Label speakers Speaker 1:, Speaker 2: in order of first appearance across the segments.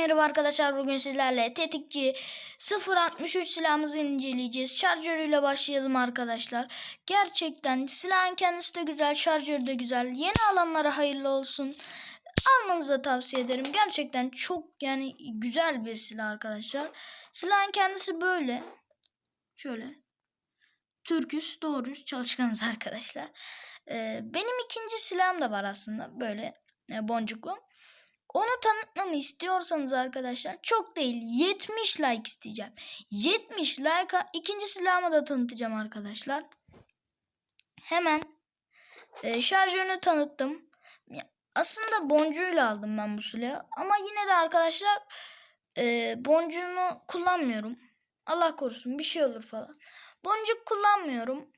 Speaker 1: merhaba arkadaşlar. Bugün sizlerle tetikçi 063 silahımızı inceleyeceğiz. Şarjörüyle başlayalım arkadaşlar. Gerçekten silahın kendisi de güzel, şarjörü de güzel. Yeni alanlara hayırlı olsun. Almanızı tavsiye ederim. Gerçekten çok yani güzel bir silah arkadaşlar. Silahın kendisi böyle. Şöyle. Türküs, doğruyuz, çalışkanız arkadaşlar. Ee, benim ikinci silahım da var aslında. Böyle e, boncuklu. Onu tanıtmamı istiyorsanız arkadaşlar çok değil 70 like isteyeceğim. 70 like'a ikinci silahımı da tanıtacağım arkadaşlar. Hemen e, şarjörünü tanıttım. Aslında boncuğuyla aldım ben bu silahı. Ama yine de arkadaşlar e, boncuğunu kullanmıyorum. Allah korusun bir şey olur falan. Boncuk kullanmıyorum.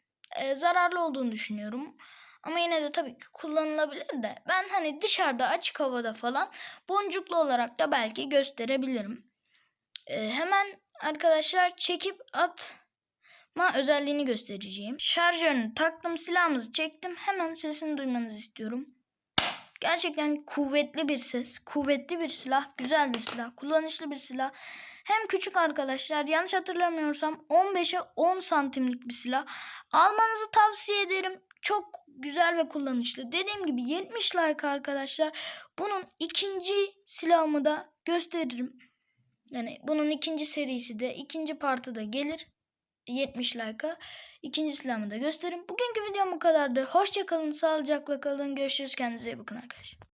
Speaker 1: E, zararlı olduğunu düşünüyorum. Ama yine de tabii ki kullanılabilir de. Ben hani dışarıda açık havada falan boncuklu olarak da belki gösterebilirim. Ee, hemen arkadaşlar çekip atma özelliğini göstereceğim. Şarjörünü taktım silahımızı çektim. Hemen sesini duymanızı istiyorum. Gerçekten kuvvetli bir ses, kuvvetli bir silah, güzel bir silah, kullanışlı bir silah. Hem küçük arkadaşlar yanlış hatırlamıyorsam 15'e 10 santimlik bir silah. Almanızı tavsiye ederim. Çok güzel ve kullanışlı. Dediğim gibi 70 like arkadaşlar. Bunun ikinci silahımı da gösteririm. Yani bunun ikinci serisi de ikinci partı da gelir. 70 like'a. İkinci silahımı da gösteririm. Bugünkü videom bu kadardı. Hoşçakalın, sağlıcakla kalın. Görüşürüz. Kendinize iyi bakın arkadaşlar.